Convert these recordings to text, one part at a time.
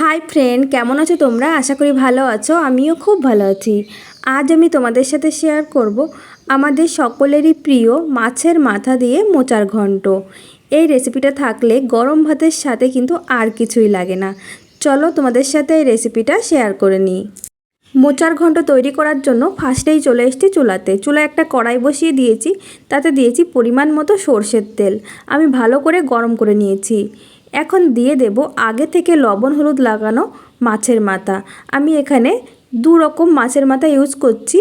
Hi friend কেমন আছো তোমরা? আশা করি ভালো আছো, আমিও খুব ভালো আছি। আজ আমি তোমাদের সাথে শেয়ার করব আমাদের সকলেরই প্রিয় মাছের মাথা দিয়ে মোচার ঘন্ট। এই রেসিপিটা থাকলে গরম ভাতের সাথে কিন্তু আর কিছুই লাগে না। চলো তোমাদের সাথে এই রেসিপিটা শেয়ার করে নিই। মোচার ঘন্ট তৈরি করার জন্য ফার্স্টেই চলে এসেছি চুলাতে। চুলায় একটা কড়াই বসিয়ে দিয়েছি, তাতে দিয়েছি পরিমাণ মতো সর্ষের তেল। আমি ভালো করে গরম করে নিয়েছি। এখন দিয়ে দেব আগে থেকে লবণ, হলুদ লাগানো মাছের মাথা। আমি এখানে দু রকম মাছের মাথা ইউজ করছি,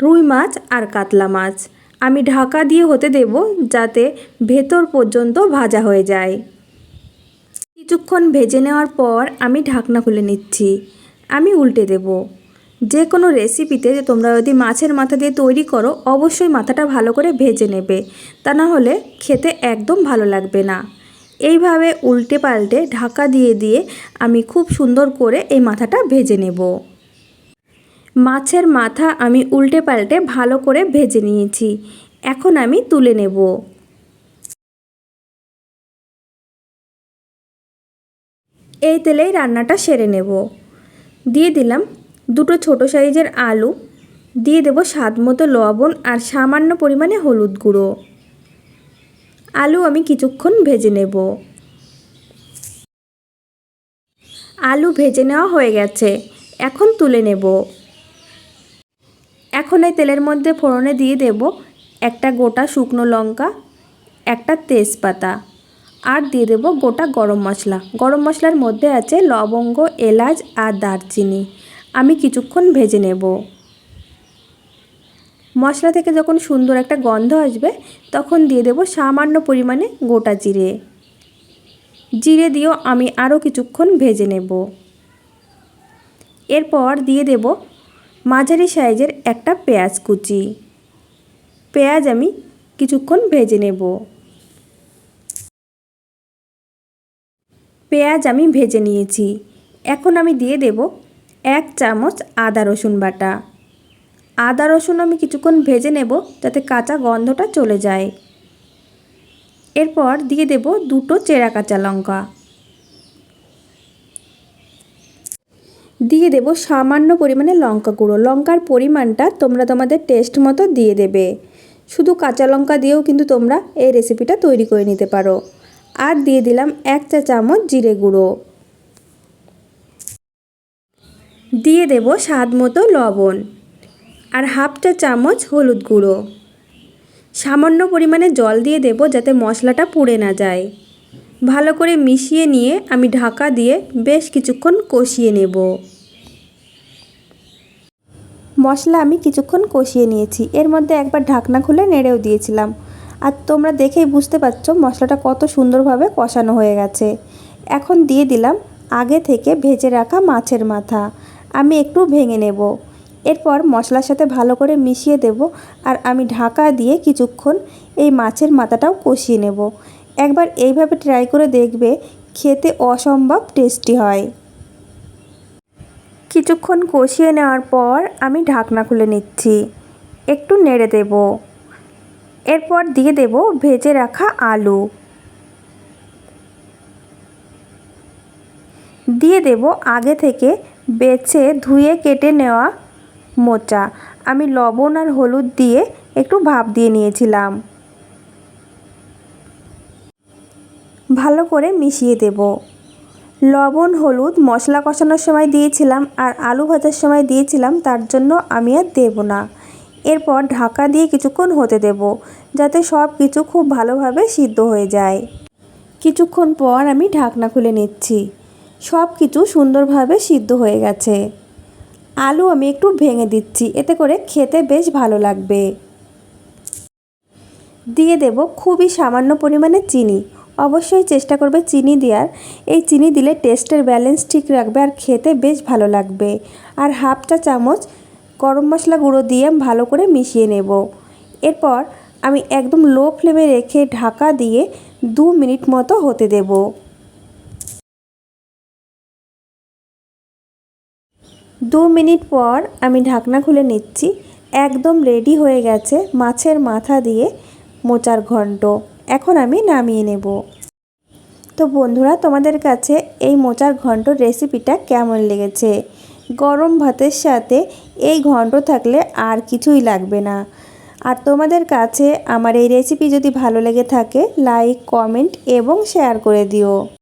রুই মাছ আর কাতলা মাছ। আমি ঢাকা দিয়ে হতে দেব যাতে ভেতর পর্যন্ত ভাজা হয়ে যায়। কিছুক্ষণ ভেজে নেওয়ার পর আমি ঢাকনা খুলে নিচ্ছি। আমি উল্টে দেব। যে কোনো রেসিপিতে যে তোমরা যদি মাছের মাথা দিয়ে তৈরি করো, অবশ্যই মাথাটা ভালো করে ভেজে নেবে। তা না হলে খেতে একদম ভালো লাগবে না। এইভাবে উল্টে পাল্টে ঢাকা দিয়ে দিয়ে আমি খুব সুন্দর করে এই মাথাটা ভেজে নেব। মাছের মাথা আমি উল্টে পাল্টে ভালো করে ভেজে নিয়েছি। এখন আমি তুলে নেব। এই তেলেই রান্নাটা সেরে নেব। দিয়ে দিলাম দুটো ছোট সাইজের আলু। দিয়ে দেব স্বাদ মতো লবণ আর সামান্য পরিমাণে হলুদ গুঁড়ো। আলু আমি কিছুক্ষণ ভেজে নেব। আলু ভেজে নেওয়া হয়ে গেছে। এখন তুলে নেব। এখন এই তেলের মধ্যে ফোড়নে দিয়ে দেব একটা গোটা শুকনো লঙ্কা, একটা তেজপাতা, আর দিয়ে দেব গোটা গরম মশলা। গরম মশলার মধ্যে আছে লবঙ্গ, এলাচ আর দারচিনি। আমি কিছুক্ষণ ভেজে নেব। মশলা থেকে যখন সুন্দর একটা গন্ধ আসবে, তখন দিয়ে দেব সামান্য পরিমাণে গোটা জিরে। জিরে দিয়েও আমি আরও কিছুক্ষণ ভেজে নেব। এরপর দিয়ে দেব মাঝারি সাইজের একটা পেঁয়াজ কুচি। পেঁয়াজ আমি কিছুক্ষণ ভেজে নেব। পেঁয়াজ আমি ভেজে নিয়েছি। এখন আমি দিয়ে দেব এক চামচ আদা রসুন বাটা। আদা, রসুন আমি কিছুক্ষণ ভেজে নেব যাতে কাঁচা গন্ধটা চলে যায়। এরপর দিয়ে দেব দুটো চেরা কাঁচা লঙ্কা। দিয়ে দেব সামান্য পরিমাণে লঙ্কা গুঁড়ো। লঙ্কার পরিমাণটা তোমরা তোমাদের টেস্ট মতো দিয়ে দেবে। শুধু কাঁচা লঙ্কা দিয়েও কিন্তু তোমরা এই রেসিপিটা তৈরি করে নিতে পারো। আর দিয়ে দিলাম এক চা চামচ জিরে গুঁড়ো। দিয়ে দেব স্বাদ মতো লবণ। আর হাফ চা চামচ হলুদ গুঁড়ো। সামান্য পরিমাণে জল দিয়ে দেব যাতে মশলাটা পুড়ে না যায়। ভালো করে মিশিয়ে নিয়ে আমি ঢাকা দিয়ে বেশ কিছুক্ষণ কষিয়ে নেব। মশলা আমি কিছুক্ষণ কষিয়ে নিয়েছি। এর মধ্যে একবার ঢাকনা খুলে নেড়েও দিয়েছিলাম। আর তোমরা দেখেই বুঝতে পারছ মশলাটা কত সুন্দরভাবে কষানো হয়ে গেছে। এখন দিয়ে দিলাম আগে থেকে ভেজে রাখা মাছের মাথা। আমি একটু ভেঙে নেব। এরপর মশলার সাথে ভালো করে মিশিয়ে দেব আর আমি ঢাকা দিয়ে কিছুক্ষণ এই মাছের মাথাটাও কষিয়ে নেব। একবার এইভাবে ট্রাই করে দেখবে খেতে অসম্ভব টেস্টি হয়। কিছুক্ষণ কষিয়ে নেওয়ার পর আমি ঢাকনা খুলে নিচ্ছি। একটু নেড়ে দেব। এরপর দিয়ে দেব ভেজে রাখা আলু। দিয়ে দেব আগে থেকে বেছে ধুয়ে কেটে নেওয়া মোচা। আমি লবণ আর হলুদ দিয়ে একটু ভাপ দিয়ে নিয়েছিলাম। ভালো করে মিশিয়ে দেব। লবণ, হলুদ, মশলা কষানোর সময় দিয়েছিলাম আর আলু ভাজার সময় দিয়েছিলাম, তার জন্য আমি আর দেব না। এরপর ঢাকা দিয়ে কিছুক্ষণ হতে দেব, যাতে সব কিছু খুব ভালোভাবে সিদ্ধ হয়ে যায়। কিছুক্ষণ পর আমি ঢাকনা খুলে নিচ্ছি। সব কিছু সুন্দরভাবে সিদ্ধ হয়ে গেছে। আলু আমি একটু ভেঙে দিচ্ছি, এতে করে খেতে বেশ ভালো লাগবে। দিয়ে দেব খুবই সামান্য পরিমাণে চিনি। অবশ্যই চেষ্টা করবে চিনি দেওয়ার। এই চিনি দিলে টেস্টের ব্যালেন্স ঠিক রাখবে আর খেতে বেশ ভালো লাগবে। আর হাফ চা চামচ গরম মশলা গুঁড়ো দিয়ে ভালো করে মিশিয়ে নেব। এরপর আমি একদম লো ফ্লেমে রেখে ঢাকা দিয়ে দু মিনিট মতো হতে দেব। দু মিনিট পর আমি ঢাকনা খুলে নিচ্ছি। একদম রেডি হয়ে গেছে মাছের মাথা দিয়ে মোচার ঘন্ট এখন আমি নামিয়ে নেব। তো বন্ধুরা, তোমাদের কাছে এই মোচার ঘন্টর রেসিপিটা কেমন লেগেছে? গরম ভাতের সাথে এই ঘন্ট থাকলে আর কিছুই লাগবে না। আর তোমাদের কাছে আমার এই রেসিপি যদি ভালো লেগে থাকে লাইক কমেন্ট এবং শেয়ার করে দিও।